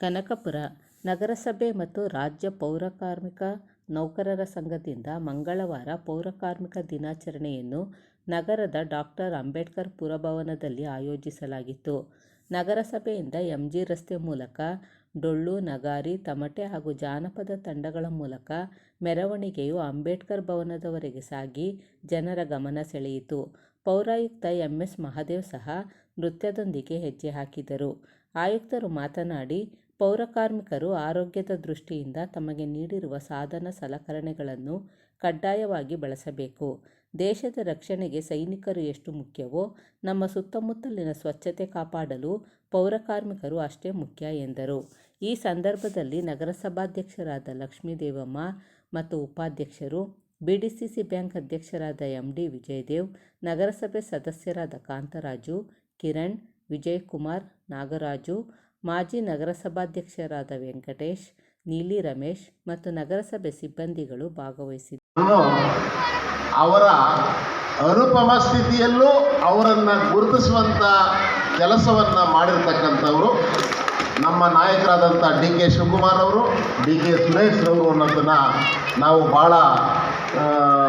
ಕನಕಪುರ ನಗರಸಭೆ ಮತ್ತು ರಾಜ್ಯ ಪೌರಕಾರ್ಮಿಕ ನೌಕರರ ಸಂಘದಿಂದ ಮಂಗಳವಾರ ಪೌರಕಾರ್ಮಿಕ ದಿನಾಚರಣೆಯನ್ನು ನಗರದ ಡಾಕ್ಟರ್ ಅಂಬೇಡ್ಕರ್ ಪುರಭವನದಲ್ಲಿ ಆಯೋಜಿಸಲಾಗಿತ್ತು. ನಗರಸಭೆಯಿಂದ ಎಂಜಿ ರಸ್ತೆ ಮೂಲಕ ಡೊಳ್ಳು, ನಗಾರಿ, ತಮಟೆ ಹಾಗೂ ಜಾನಪದ ತಂಡಗಳ ಮೂಲಕ ಮೆರವಣಿಗೆಯು ಅಂಬೇಡ್ಕರ್ ಭವನದವರೆಗೆ ಸಾಗಿ ಜನರ ಗಮನ ಸೆಳೆಯಿತು. ಪೌರಾಯುಕ್ತ ಎಂ. ಎಸ್. ಮಹದೇವ್ ಸಹ ನೃತ್ಯದೊಂದಿಗೆ ಹೆಜ್ಜೆ ಹಾಕಿದರು. ಆಯುಕ್ತರು ಮಾತನಾಡಿ, ಪೌರಕಾರ್ಮಿಕರು ಆರೋಗ್ಯದ ದೃಷ್ಟಿಯಿಂದ ತಮಗೆ ನೀಡಿರುವ ಸಾಧನ ಸಲಕರಣೆಗಳನ್ನು ಕಡ್ಡಾಯವಾಗಿ ಬಳಸಬೇಕು. ದೇಶದ ರಕ್ಷಣೆಗೆ ಸೈನಿಕರು ಎಷ್ಟು ಮುಖ್ಯವೋ ನಮ್ಮ ಸುತ್ತಮುತ್ತಲಿನ ಸ್ವಚ್ಛತೆ ಕಾಪಾಡಲು ಪೌರಕಾರ್ಮಿಕರು ಅಷ್ಟೇ ಮುಖ್ಯ ಎಂದರು. ಈ ಸಂದರ್ಭದಲ್ಲಿ ನಗರಸಭಾಧ್ಯಕ್ಷರಾದ ಲಕ್ಷ್ಮೀದೇವಮ್ಮ ಮತ್ತು ಉಪಾಧ್ಯಕ್ಷರು, ಬಿಡಿಸಿಸಿ ಬ್ಯಾಂಕ್ ಅಧ್ಯಕ್ಷರಾದ ಎಂ. ಡಿ. ವಿಜಯದೇವ್, ನಗರಸಭೆ ಸದಸ್ಯರಾದ ಕಾಂತರಾಜು, ಕಿರಣ್, ವಿಜಯಕುಮಾರ್, ನಾಗರಾಜು, ಮಾಜಿ ನಗರಸಭಾಧ್ಯಕ್ಷರಾದ ವೆಂಕಟೇಶ್, ನೀಲಿ ರಮೇಶ್ ಮತ್ತು ನಗರಸಭೆ ಸಿಬ್ಬಂದಿಗಳು ಭಾಗವಹಿಸಿದ್ದರು. ಅವರ ಅನುಪಮ ಸ್ಥಿತಿಯಲ್ಲೂ ಅವರನ್ನು ಗುರುತಿಸುವಂಥ ಕೆಲಸವನ್ನು ಮಾಡಿರ್ತಕ್ಕಂಥವರು ನಮ್ಮ ನಾಯಕರಾದಂಥ ಡಿ ಕೆ ಶಿವಕುಮಾರ್ ಅವರು ಡಿ ಕೆ ಸುರೇಶ್ ಅವರು ಅನ್ನೋದನ್ನು ನಾವು ಭಾಳ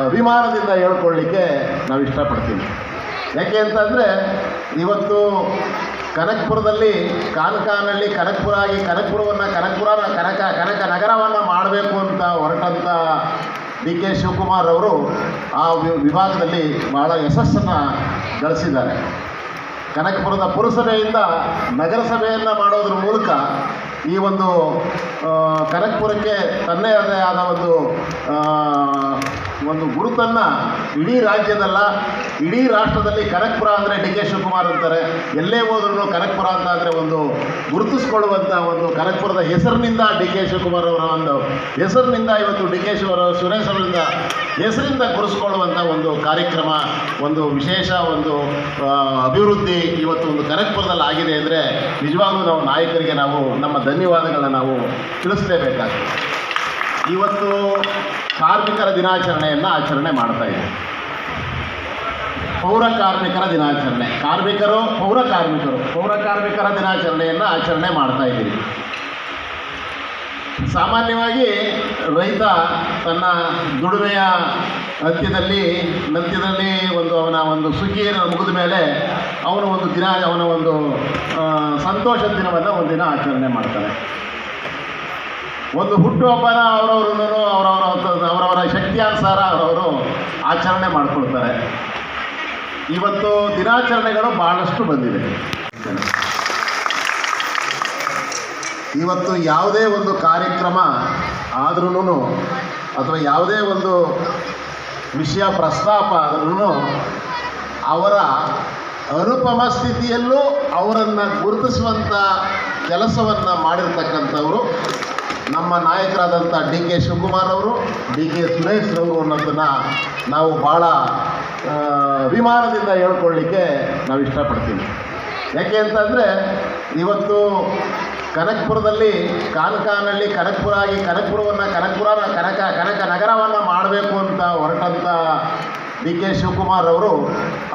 ಅಭಿಮಾನದಿಂದ ಹೇಳ್ಕೊಳ್ಳಿಕ್ಕೆ ನಾವು ಇಷ್ಟಪಡ್ತೀವಿ ಯಾಕೆ ಅಂತಂದರೆ ಇವತ್ತು ಕನಕಪುರದಲ್ಲಿ ಕಾನ್ಕಾನಲ್ಲಿ ಕನಕಪುರ ಆಗಿ ಕನಕಪುರವನ್ನು ಕನಕಪುರ ಕನಕ ಕನಕ ನಗರವನ್ನು ಮಾಡಬೇಕು ಅಂತ ಹೊರಟಂಥ ಡಿ ಕೆ ಶಿವಕುಮಾರ್ ಅವರು ಆ ವಿಭಾಗದಲ್ಲಿ ಬಹಳ ಯಶಸ್ಸನ್ನು ಗಳಿಸಿದ್ದಾರೆ. ಕನಕಪುರದ ಪುರಸಭೆಯಿಂದ ನಗರಸಭೆಯನ್ನು ಮಾಡೋದ್ರ ಮೂಲಕ ಈ ಒಂದು ಕನಕಪುರಕ್ಕೆ ತನ್ನೇ ಆದ ಒಂದು ಒಂದು ಗುರುತನ್ನು ಇಡೀ ರಾಜ್ಯದಲ್ಲ, ಇಡೀ ರಾಷ್ಟ್ರದಲ್ಲಿ ಕನಕಪುರ ಅಂದರೆ ಡಿ ಕೆ ಶಿವಕುಮಾರ್ ಅಂತಾರೆ. ಎಲ್ಲೇ ಹೋದ್ರೂ ಕನಕಪುರ ಅಂತ ಅಂದರೆ ಒಂದು ಗುರುತಿಸ್ಕೊಳ್ಳುವಂಥ ಒಂದು ಕನಕಪುರದ ಹೆಸರಿನಿಂದ ಡಿ ಕೆ ಶಿವಕುಮಾರ್ ಅವರ ಒಂದು ಹೆಸರಿನಿಂದ ಇವತ್ತು ಡಿ ಕೆ ಶಿವರ ಸುರೇಶ್ ಅವರಿಂದ ಹೆಸರಿಂದ ಗುರುಸ್ಕೊಳ್ಳುವಂಥ ಒಂದು ಕಾರ್ಯಕ್ರಮ, ಒಂದು ವಿಶೇಷ ಒಂದು ಅಭಿವೃದ್ಧಿ ಇವತ್ತು ಒಂದು ಕನಕಪುರದಲ್ಲಿ ಆಗಿದೆ ಅಂದರೆ ನಿಜವಾಗ್ಲೂ ನಾವು ನಾಯಕರಿಗೆ ನಾವು ನಮ್ಮ ಧನ್ಯವಾದಗಳನ್ನ ನಾವು ತಿಳಿಸಲೇಬೇಕಾಗ್ತದೆ. ಇವತ್ತು ಕಾರ್ಮಿಕರ ದಿನಾಚರಣೆಯನ್ನು ಆಚರಣೆ ಮಾಡ್ತಾ ಇದೆ. ಪೌರ ಕಾರ್ಮಿಕರ ದಿನಾಚರಣೆ. ಕಾರ್ಮಿಕರು, ಪೌರ ಕಾರ್ಮಿಕರು, ಪೌರ ಕಾರ್ಮಿಕರ ದಿನಾಚರಣೆಯನ್ನು ಆಚರಣೆ ಮಾಡ್ತಾ ಇದ್ದೀವಿ ಸಾಮಾನ್ಯವಾಗಿ ರೈತ ತನ್ನ ದುಡಿಮೆಯ ಅಂತ್ಯದಲ್ಲಿ, ನಂತ್ಯದಲ್ಲಿ ಒಂದು ಅವನ ಒಂದು ಸುಗ್ಗಿಯನ್ನು ಮುಗಿದ ಮೇಲೆ ಅವನು ಒಂದು ದಿನ ಅವನ ಒಂದು ಸಂತೋಷದ ದಿನವನ್ನು ದಿನ ಆಚರಣೆ ಮಾಡ್ತಾನೆ. ಒಂದು ಹುಟ್ಟುಹಬ್ಬನ ಅವರವರನ್ನು ಅವರವರ ಅವರವರ ಶಕ್ತಿಯಾನುಸಾರ ಅವರವರು ಆಚರಣೆ ಮಾಡ್ಕೊಳ್ತಾರೆ. ಇವತ್ತು ದಿನಾಚರಣೆಗಳು ಬಹಳಷ್ಟು ಬಂದಿದೆ. ಇವತ್ತು ಯಾವುದೇ ಒಂದು ಕಾರ್ಯಕ್ರಮ ಆದ್ರೂ ಅಥವಾ ಯಾವುದೇ ಒಂದು ವಿಷಯ ಪ್ರಸ್ತಾಪ ಆದ್ರೂ ಅವರ ಅನುಪಮ ಸ್ಥಿತಿಯಲ್ಲೂ ಅವರನ್ನು ಗುರುತಿಸುವಂಥ ಕೆಲಸವನ್ನು ಮಾಡಿರ್ತಕ್ಕಂಥವರು ನಮ್ಮ ನಾಯಕರಾದಂಥ ಡಿ ಕೆ ಶಿವಕುಮಾರ್ ಅವರು, ಡಿ ಕೆ ಸುರೇಶ್ ಅವರು ಅನ್ನೋದನ್ನು ನಾವು ಭಾಳ ಅಭಿಮಾನದಿಂದ ಹೇಳ್ಕೊಳ್ಳಿಕ್ಕೆ ನಾವು ಇಷ್ಟಪಡ್ತೀವಿ. ಯಾಕೆ ಅಂತಂದರೆ ಇವತ್ತು ಕನಕಪುರದಲ್ಲಿ ಕಾನಕಾನಲ್ಲಿ ಕನಕ್ಪುರ ಆಗಿ ಕನಕಪುರವನ್ನು ಕನಕ್ಪುರ, ಕನಕ ಕನಕ ನಗರವನ್ನು ಮಾಡಬೇಕು ಅಂತ ಹೊರಟಂಥ ಡಿ ಕೆ ಶಿವಕುಮಾರ್ ಅವರು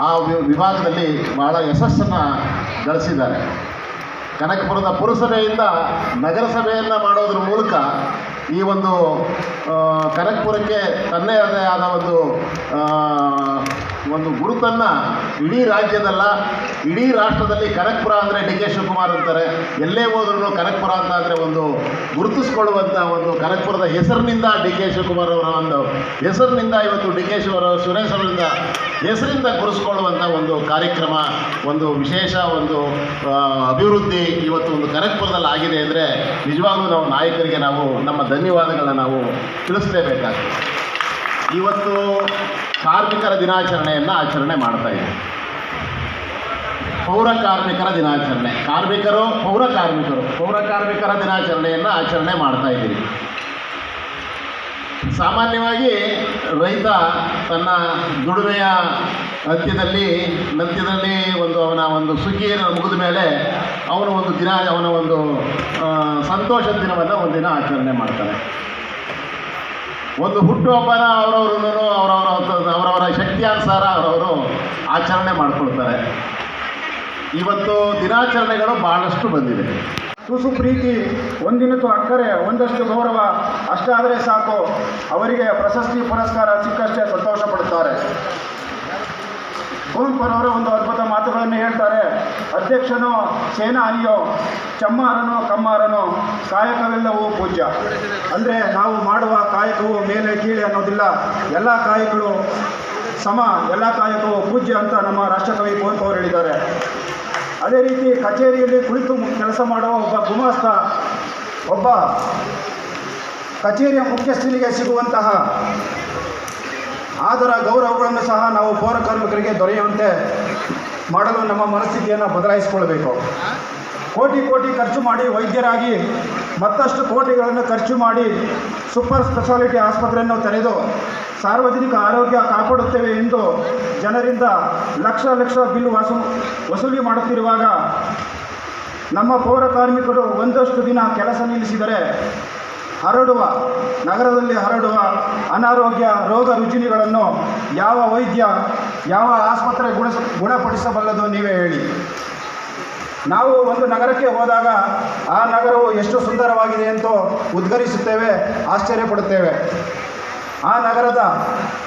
ಆ ವಿಭಾಗದಲ್ಲಿ ಭಾಳ ಯಶಸ್ಸನ್ನು ಗಳಿಸಿದ್ದಾರೆ. ಕನಕಪುರದ ಪುರಸಭೆಯಿಂದ ನಗರಸಭೆಯನ್ನು ಮಾಡೋದ್ರ ಮೂಲಕ ಈ ಒಂದು ಕನಕ್ಪುರಕ್ಕೆ ತನ್ನೇ ಆದ ಆದ ಒಂದು ಒಂದು ಗುರುತನ್ನು ಇಡೀ ರಾಜ್ಯದಲ್ಲ, ಇಡೀ ರಾಷ್ಟ್ರದಲ್ಲಿ ಕನಕ್ಪುರ ಅಂದರೆ ಡಿ ಕೆ ಶಿವಕುಮಾರ್ ಅಂತಾರೆ. ಎಲ್ಲೇ ಹೋದ್ರೂ ಕನಕ್ಪುರ ಅಂತ ಅಂದರೆ ಒಂದು ಗುರುತಿಸ್ಕೊಳ್ಳುವಂಥ ಒಂದು ಕನಕ್ಪುರದ ಹೆಸರಿನಿಂದ ಡಿ ಕೆ ಶಿವಕುಮಾರ್ ಅವರ ಒಂದು ಹೆಸರಿನಿಂದ ಇವತ್ತು ಡಿ ಕೆ ಶಿವರ, ಸುರೇಶ್ ಅವರಿಂದ ಹೆಸರಿಂದ ಗುರುಸ್ಕೊಳ್ಳುವಂಥ ಒಂದು ಕಾರ್ಯಕ್ರಮ, ಒಂದು ವಿಶೇಷ ಒಂದು ಅಭಿವೃದ್ಧಿ ಇವತ್ತು ಒಂದು ಕನಕ್ಪುರದಲ್ಲಿ ಆಗಿದೆ ಅಂದರೆ ನಿಜವಾಗ್ಲೂ ನಾವು ನಾಯಕರಿಗೆ ನಾವು ನಮ್ಮ ಧನ್ಯವಾದಗಳನ್ನ ನಾವು ತಿಳಿಸಲೇಬೇಕಾಗಿದೆ ಇವತ್ತು ಕಾರ್ಮಿಕರ ದಿನಾಚರಣೆಯನ್ನು ಆಚರಣೆ ಮಾಡ್ತಾ ಇದ್ದೀವಿ ಪೌರ ಕಾರ್ಮಿಕರ ದಿನಾಚರಣೆ. ಕಾರ್ಮಿಕರು, ಪೌರ ಕಾರ್ಮಿಕರು, ಪೌರ ಕಾರ್ಮಿಕರ ದಿನಾಚರಣೆಯನ್ನು ಆಚರಣೆ ಮಾಡ್ತಾ ಇದ್ದೀವಿ ಸಾಮಾನ್ಯವಾಗಿ ರೈತ ತನ್ನ ದುಡಿಮೆಯ ಅಂತ್ಯದಲ್ಲಿ ನಂತ್ಯದಲ್ಲಿ ಒಂದು ಅವನ ಒಂದು ಸುಗ್ಗಿಯನ್ನು ಮುಗಿದ ಮೇಲೆ ಅವನು ಒಂದು ದಿನ ಅವನ ಒಂದು ಸಂತೋಷದ ದಿನವನ್ನು ಒಂದಿನ ಆಚರಣೆ ಮಾಡ್ತಾನೆ. ಒಂದು ಹುಟ್ಟುಹಬ್ಬನ ಅವರವರನ್ನು ಅವರವರ ಅವರವರ ಶಕ್ತಿಯಾನುಸಾರ ಅವರವರು ಆಚರಣೆ ಮಾಡ್ಕೊಳ್ತಾರೆ. ಇವತ್ತು ದಿನಾಚರಣೆಗಳು ಭಾಳಷ್ಟು ಬಂದಿದೆ. ತುಸು ಪ್ರೀತಿ ಒಂದಿನತು ಅಕ್ಕರೆ, ಒಂದಷ್ಟು ಗೌರವ, ಅಷ್ಟಾದರೆ ಸಾಕು. ಅವರಿಗೆ ಪ್ರಶಸ್ತಿ, ಪುರಸ್ಕಾರ ಸಿಕ್ಕಷ್ಟೇ ಸಂತೋಷ ಪಡುತ್ತಾರೆ. ಕುವೆಂಪುರವರ ಒಂದು ಅದ್ಭುತ ಮಾತುಗಳನ್ನು ಹೇಳ್ತಾರೆ. ಅಧ್ಯಕ್ಷನು ಸೇನಾನಿಯೋ ಚಮ್ಮಾರನೋ ಕಮ್ಮಾರನೋ, ಕಾಯಕವೆಲ್ಲವೂ ಪೂಜ್ಯ. ಅಂದರೆ ನಾವು ಮಾಡುವ ಕಾಯಕವು ಮೇಲೆ ಕೀಳೆ ಅನ್ನೋದಿಲ್ಲ. ಎಲ್ಲ ಕಾಯಕಗಳು ಸಮ, ಎಲ್ಲ ಕಾಯಕವು ಪೂಜ್ಯ ಅಂತ ನಮ್ಮ ರಾಷ್ಟ್ರಕವಿ ಕುವೆಂಪು ಅವರು ಹೇಳಿದ್ದಾರೆ. ಅದೇ ರೀತಿ ಕಚೇರಿಯಲ್ಲಿ ಕುಳಿತು ಕೆಲಸ ಮಾಡುವ ಒಬ್ಬ ಗುಮಾಸ್ತ, ಒಬ್ಬ ಕಚೇರಿಯ ಮುಖ್ಯಸ್ಥನಿಗೆ ಸಿಗುವಂತಹ ಆದರ ಗೌರವಗಳನ್ನು ಸಹ ನಾವು ಪೌರ ಕಾರ್ಮಿಕರಿಗೆ ದೊರೆಯುವಂತೆ ಮಾಡಲು ನಮ್ಮ ಮನಸ್ಥಿತಿಯನ್ನು ಬದಲಾಯಿಸಿಕೊಳ್ಬೇಕು ಕೋಟಿ ಕೋಟಿ ಖರ್ಚು ಮಾಡಿ ವೈದ್ಯರಾಗಿ ಮತ್ತಷ್ಟು ಕೋಟಿಗಳನ್ನು ಖರ್ಚು ಮಾಡಿ ಸೂಪರ್ ಸ್ಪೆಷಾಲಿಟಿ ಆಸ್ಪತ್ರೆಯನ್ನು ತೆರೆದು ಸಾರ್ವಜನಿಕ ಆರೋಗ್ಯ ಕಾಪಾಡುತ್ತೇವೆ ಎಂದು ಜನರಿಂದ ಲಕ್ಷ ಲಕ್ಷ ಬಿಲ್ ವಾಸು ವಸೂಲಿ ಮಾಡುತ್ತಿರುವಾಗ ನಮ್ಮ ಪೌರ ಕಾರ್ಮಿಕರು ಒಂದಷ್ಟು ದಿನ ಕೆಲಸ ನಿಲ್ಲಿಸಿದರೆ ಹರಡುವ, ನಗರದಲ್ಲಿ ಹರಡುವ ಅನಾರೋಗ್ಯ ರೋಗ ರುಜಿನಿಗಳನ್ನು ಯಾವ ವೈದ್ಯ, ಯಾವ ಆಸ್ಪತ್ರೆ ಗುಣ ಗುಣಪಡಿಸಬಲ್ಲದು ನೀವೇ ಹೇಳಿ. ನಾವು ಒಂದು ನಗರಕ್ಕೆ ಹೋದಾಗ ಆ ನಗರವು ಎಷ್ಟು ಸುಂದರವಾಗಿದೆ ಅಂತ ಉದ್ಗರಿಸುತ್ತೇವೆ ಆಶ್ಚರ್ಯಪಡುತ್ತೇವೆ ಆ ನಗರದ,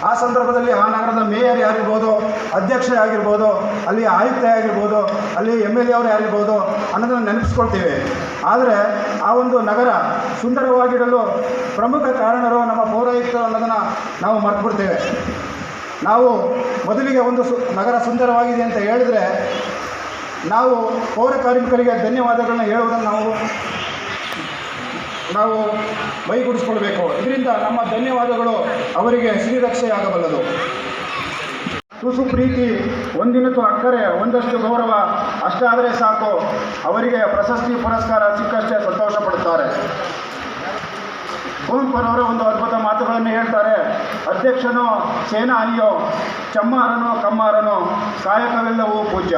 ಆ ಸಂದರ್ಭದಲ್ಲಿ ಆ ನಗರದ ಮೇಯರ್ ಯಾರಿರ್ಬೋದು ಅಧ್ಯಕ್ಷ ಆಗಿರ್ಬೋದು, ಅಲ್ಲಿ ಆಯುಕ್ತ ಆಗಿರ್ಬೋದು, ಅಲ್ಲಿ ಎಂ ಎಲ್ ಎ ಅವರು ಯಾರಿರ್ಬೋದು ಅನ್ನೋದನ್ನು ನೆನಪಿಸ್ಕೊಳ್ತೀವಿ. ಆದರೆ ಆ ಒಂದು ನಗರ ಸುಂದರವಾಗಿಡಲು ಪ್ರಮುಖ ಕಾರಣರು ನಮ್ಮ ಪೌರಾಯುಕ್ತರು ಅನ್ನೋದನ್ನು ನಾವು ಮರೆತುಬಿಡ್ತೇವೆ. ನಾವು ಮೊದಲಿಗೆ ಒಂದು ಸು, ನಗರ ಸುಂದರವಾಗಿದೆ ಅಂತ ಹೇಳಿದ್ರೆ ನಾವು ಪೌರ ಕಾರ್ಮಿಕರಿಗೆ ಧನ್ಯವಾದಗಳನ್ನ ಹೇಳುವುದನ್ನು ನಾವು ನಾವು ಮೈಗೂಡಿಸ್ಕೊಳ್ಬೇಕು. ಇದರಿಂದ ನಮ್ಮ ಧನ್ಯವಾದಗಳು ಅವರಿಗೆ ಶ್ರೀರಕ್ಷೆಯಾಗಬಲ್ಲದು ತುಸು ಪ್ರೀತಿ ಒಂದಿನತು ಅಕ್ಕರೆ, ಒಂದಷ್ಟು ಗೌರವ ಅಷ್ಟಾದರೆ ಸಾಕು. ಅವರಿಗೆ ಪ್ರಶಸ್ತಿ, ಪುರಸ್ಕಾರ ಸಿಕ್ಕಷ್ಟೇ ಸಂತೋಷ ಪಡುತ್ತಾರೆ. ಕುವೆಂಪುರವರ ಒಂದು ಅದ್ಭುತ ಮಾತುಗಳನ್ನು ಹೇಳ್ತಾರೆ. ಅಧ್ಯಕ್ಷನೋ ಸೇನಾ ಸೇನಾನಿಯೋ, ಚಮ್ಮಾರನೋ, ಕಮ್ಮಾರನೋ, ಕಾಯಕವೆಲ್ಲವೂ ಪೂಜ್ಯ.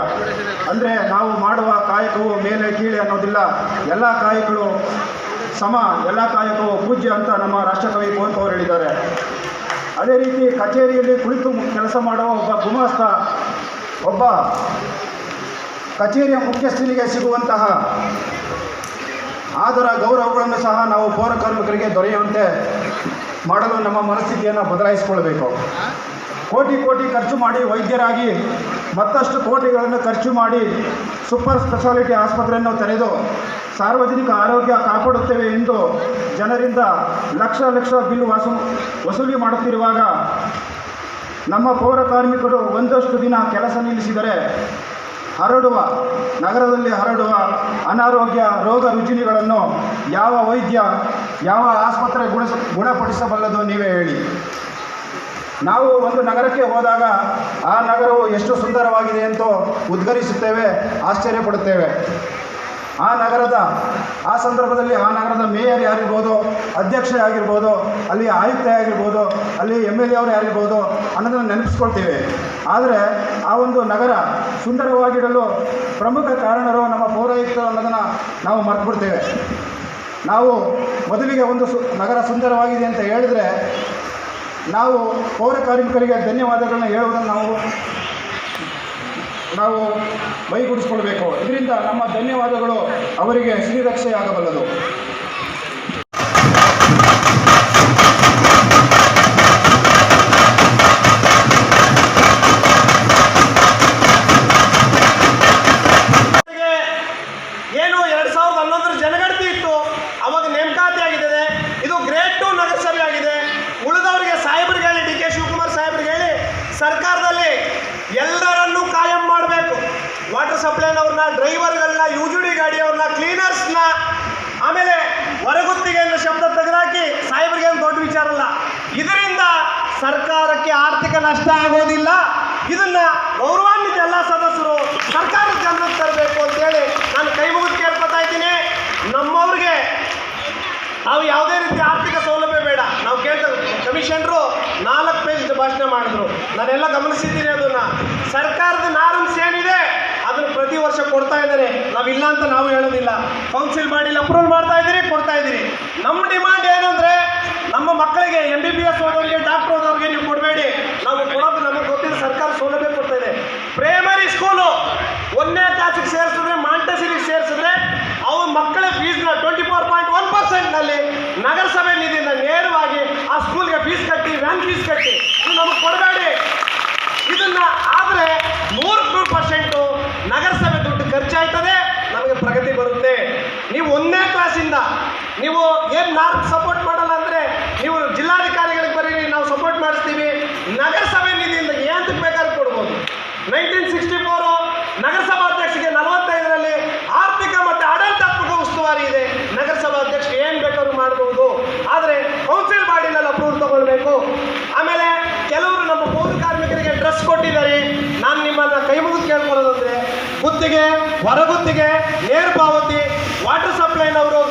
ಅಂದರೆ ನಾವು ಮಾಡುವ ಕಾಯಕವು ಮೇಲೆ ಕೀಳೆ ಅನ್ನೋದಿಲ್ಲ. ಎಲ್ಲ ಕಾಯಕಗಳು ಸಮ, ಎಲ್ಲ ಕಾಯಕವು ಪೂಜ್ಯ ಅಂತ ನಮ್ಮ ರಾಷ್ಟ್ರಕವಿ ಕುವೆಂಪು ಅವರು ಹೇಳಿದ್ದಾರೆ. ಅದೇ ರೀತಿ ಕಚೇರಿಯಲ್ಲಿ ಕುಳಿತು ಕೆಲಸ ಮಾಡುವ ಒಬ್ಬ ಗುಮಾಸ್ತ, ಒಬ್ಬ ಕಚೇರಿಯ ಮುಖ್ಯಸ್ಥನಿಗೆ ಸಿಗುವಂತಹ ಆದರ ಗೌರವಗಳನ್ನು ಸಹ ನಾವು ಪೌರಕಾರ್ಮಿಕರಿಗೆ ದೊರೆಯುವಂತೆ ಮಾಡಲು ನಮ್ಮ ಮನಸ್ಥಿತಿಯನ್ನು ಬದಲಾಯಿಸಿಕೊಳ್ಬೇಕು ಕೋಟಿ ಕೋಟಿ ಖರ್ಚು ಮಾಡಿ ವೈದ್ಯರಾಗಿ ಮತ್ತಷ್ಟು ಕೋಟಿಗಳನ್ನು ಖರ್ಚು ಮಾಡಿ ಸೂಪರ್ ಸ್ಪೆಷಾಲಿಟಿ ಆಸ್ಪತ್ರೆಯನ್ನು ತೆರೆದು ಸಾರ್ವಜನಿಕ ಆರೋಗ್ಯ ಕಾಪಾಡುತ್ತೇವೆ ಎಂದು ಜನರಿಂದ ಲಕ್ಷ ಲಕ್ಷ ಬಿಲ್ ವಾಸು, ವಸೂಲಿ ಮಾಡುತ್ತಿರುವಾಗ ನಮ್ಮ ಪೌರ ಕಾರ್ಮಿಕರು ಒಂದಷ್ಟು ದಿನ ಕೆಲಸ ನಿಲ್ಲಿಸಿದರೆ ಹರಡುವ, ನಗರದಲ್ಲಿ ಹರಡುವ ಅನಾರೋಗ್ಯ ರೋಗ ರುಜಿನಿಗಳನ್ನು ಯಾವ ವೈದ್ಯ, ಯಾವ ಆಸ್ಪತ್ರೆ ಗುಣ ಗುಣಪಡಿಸಬಲ್ಲದು ನೀವೇ ಹೇಳಿ. ನಾವು ಒಂದು ನಗರಕ್ಕೆ ಹೋದಾಗ ಆ ನಗರವು ಎಷ್ಟು ಸುಂದರವಾಗಿದೆ ಎಂದು ಉದ್ಗರಿಸುತ್ತೇವೆ, ಆಶ್ಚರ್ಯಪಡುತ್ತೇವೆ. ಆ ನಗರದ, ಆ ಸಂದರ್ಭದಲ್ಲಿ ಆ ನಗರದ ಮೇಯರ್ ಯಾರಿರ್ಬೋದು ಅಧ್ಯಕ್ಷ ಆಗಿರ್ಬೋದು, ಅಲ್ಲಿ ಆಯುಕ್ತ ಆಗಿರ್ಬೋದು, ಅಲ್ಲಿ ಎಂ ಎಲ್ ಎ ಅವರು ಯಾರಿರ್ಬೋದು ಅನ್ನೋದನ್ನು ನೆನಪಿಸ್ಕೊಳ್ತೀವಿ. ಆದರೆ ಆ ಒಂದು ನಗರ ಸುಂದರವಾಗಿಡಲು ಪ್ರಮುಖ ಕಾರಣರು ನಮ್ಮ ಪೌರಾಯುಕ್ತರು ಅನ್ನೋದನ್ನು ನಾವು ಮರೆತುಬಿಡ್ತೇವೆ. ನಾವು ಮೊದಲಿಗೆ ಒಂದು ಸು, ನಗರ ಸುಂದರವಾಗಿದೆ ಅಂತ ಹೇಳಿದ್ರೆ ನಾವು ಪೌರ ಕಾರ್ಮಿಕರಿಗೆ ಧನ್ಯವಾದಗಳನ್ನ ಹೇಳುವುದನ್ನು ನಾವು ನಾವು ಮೈಗೂಡಿಸ್ಕೊಳ್ಬೇಕು ಇದರಿಂದ ನಮ್ಮ ಧನ್ಯವಾದಗಳು. ಅವರಿಗೆ ಶ್ರೀರಕ್ಷೆಯಾಗಬಲ್ಲದು. ತೆಗೆದಾಕಿ ಸಾಹೇಬರಿಗೆ ಏನು ದೊಡ್ಡ ವಿಚಾರ ಅಲ್ಲ. ಇದರಿಂದ ಸರ್ಕಾರಕ್ಕೆ ಆರ್ಥಿಕ ನಷ್ಟ ಆಗೋದಿಲ್ಲ. ಇದನ್ನ ಗೌರವಾನ್ವಿತ ಎಲ್ಲ ಸದಸ್ಯರು, ಸರ್ಕಾರದ ಜನರು ತರಬೇಕು ಅಂತೇಳಿ ನಾನು ಕೈ ಮುಗಿದು ಕೇಳ್ಕೊತಾ ಇದ್ದೀನಿ. ನಮ್ಮವ್ರಿಗೆ ನಾವು ಯಾವುದೇ ರೀತಿ ಆರ್ಥಿಕ ಸೌಲಭ್ಯ ಬೇಡ. ನಾವು ಕೇಳ್ತೇವೆ ಕಮಿಷನರು ನಾಲ್ಕು ಪೇಜ್ ಭಾಷಣ ಮಾಡಿದ್ರು. ನಾನೆಲ್ಲ ಗಮನಿಸಿದ್ದೀನಿ ಅದನ್ನ. ಸರ್ಕಾರದ ನಾರಂಶ ಏನಿದೆ? ಆದ್ರೆ ಪ್ರತಿ ವರ್ಷ ಕೊಡ್ತಾ ಇದ್ದಾರೆ. ನಾವಿಲ್ಲ ಅಂತ ನಾವು ಹೇಳೋದಿಲ್ಲ. ಕೌನ್ಸಿಲ್ ಮಾಡಿ ಅಪ್ರೂವಲ್ ಮಾಡ್ತಾ ಇದ್ದೀರಿ, ಕೊಡ್ತಾ ಇದ್ದೀರಿ. ನಮ್ಮ ಡಿಮಾಂಡ್ ಏನು ನಮ್ಮ ಮಕ್ಕಳಿಗೆ ಎಂ ಬಿ ಬಿ ಎಸ್ ಓದೋರಿಗೆ ಡಾಕ್ಟರ್ ಓದೋರಿಗೆ ನೀವು ಕೊಡಬೇಡಿ. ನಾವು ಕೊಡೋದು ನಮಗೆ ಗೊತ್ತಿದೆ, ಸರ್ಕಾರ ಸೌಲಭ್ಯ ಕೊಡ್ತಾ ಇದೆ. ಪ್ರೈಮರಿ ಸ್ಕೂಲು ಒಂದನೇ ಕ್ಲಾಸಿಗೆ ಸೇರಿಸಿದ್ರೆ ಮಾಂಟಸಿರಿಗೆ ಸೇರಿಸಿದ್ರೆ, ಅವ್ರ ಮಕ್ಕಳ ಫೀಸ್ನ ಟ್ವೆಂಟಿ ಫೋರ್ ಪಾಯಿಂಟ್ ಒನ್ ಪರ್ಸೆಂಟ್ನಲ್ಲಿ ನಗರಸಭೆ ನಿಧಿಯಿಂದ ನೇರವಾಗಿ ಆ ಸ್ಕೂಲ್ಗೆ ಫೀಸ್ ಕಟ್ಟಿ ವ್ಯಾನ್ ಫೀಸ್ ಕಟ್ಟಿ ನಮಗೆ ಕೊಡಬೇಡ. ಏನು ನಾವು ಸಪೋರ್ಟ್ ಮಾಡಲ್ಲ ಅಂದರೆ ನೀವು ಜಿಲ್ಲಾಧಿಕಾರಿಗಳಿಗೆ ಬರೀ ನಾವು ಸಪೋರ್ಟ್ ಮಾಡಿಸ್ತೀವಿ. ನಗರಸಭೆ ನಿಧಿಯಿಂದ ಏನು ಬೇಕಾದ್ರೂ ಕೊಡ್ಬೋದು. ನೈನ್ಟೀನ್ ಸಿಕ್ಸ್ಟಿ ಫೋರು ನಗರಸಭಾಧ್ಯಕ್ಷರಿಗೆ ನಲವತ್ತೈದರಲ್ಲಿ ಆರ್ಥಿಕ ಮತ್ತು ಆಡಳಿತಾತ್ಮಕ ಉಸ್ತುವಾರಿ ಇದೆ. ನಗರಸಭಾಧ್ಯಕ್ಷ ಏನು ಬೇಕಾದ್ರೂ ಮಾಡ್ಬೋದು. ಆದರೆ ಕೌನ್ಸಿಲ್ ಬಾಡಿನಲ್ಲಿ ಅಪ್ರೂವ್ ತಗೊಳ್ಬೇಕು. ಆಮೇಲೆ ಕೆಲವರು ನಮ್ಮ ಪೌರ ಕಾರ್ಮಿಕರಿಗೆ ಡ್ರೆಸ್ ಕೊಟ್ಟಿದ್ದಾರೆ. ನಾನು ನಿಮ್ಮನ್ನ ಕೈ ಮುಗಿದು ಕೇಳ್ಕೊಳ್ಳೋದಂದ್ರೆ, ಗುತ್ತಿಗೆ, ಹೊರಗುತ್ತಿಗೆ, ನೇರ ಪಾವತಿ ವಾಟರ್ ಸಪ್ಲೈನವರು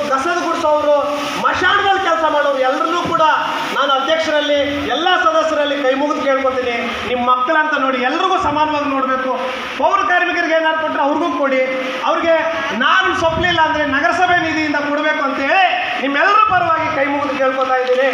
ಅಧ್ಯಕ್ಷರಲ್ಲಿ ಎಲ್ಲ ಸದಸ್ಯರಲ್ಲಿ ಕೈ ಮುಗಿದು ಕೇಳ್ಕೊತೀನಿ ನಿಮ್ಮ ಮಕ್ಕಳಂತ ನೋಡಿ ಎಲ್ರಿಗೂ ಸಮಾನವಾಗಿ ನೋಡಬೇಕು. ಪೌರ ಕಾರ್ಮಿಕರಿಗೆ ಏನಾದ್ರು ಕೊಟ್ಟರೆ ಅವ್ರಿಗೂ ಕೊಡಿ. ಅವ್ರಿಗೆ ನಾನು ಸೊಪ್ಪಲಿಲ್ಲ ಅಂದರೆ ನಗರಸಭೆ ನಿಧಿಯಿಂದ ಕೊಡಬೇಕು ಅಂತೇಳಿ ನಿಮ್ಮೆಲ್ಲರ ಪರವಾಗಿ ಕೈ ಮುಗಿದು ಕೇಳ್ಕೊತಾ ಇದ್ದೀನಿ.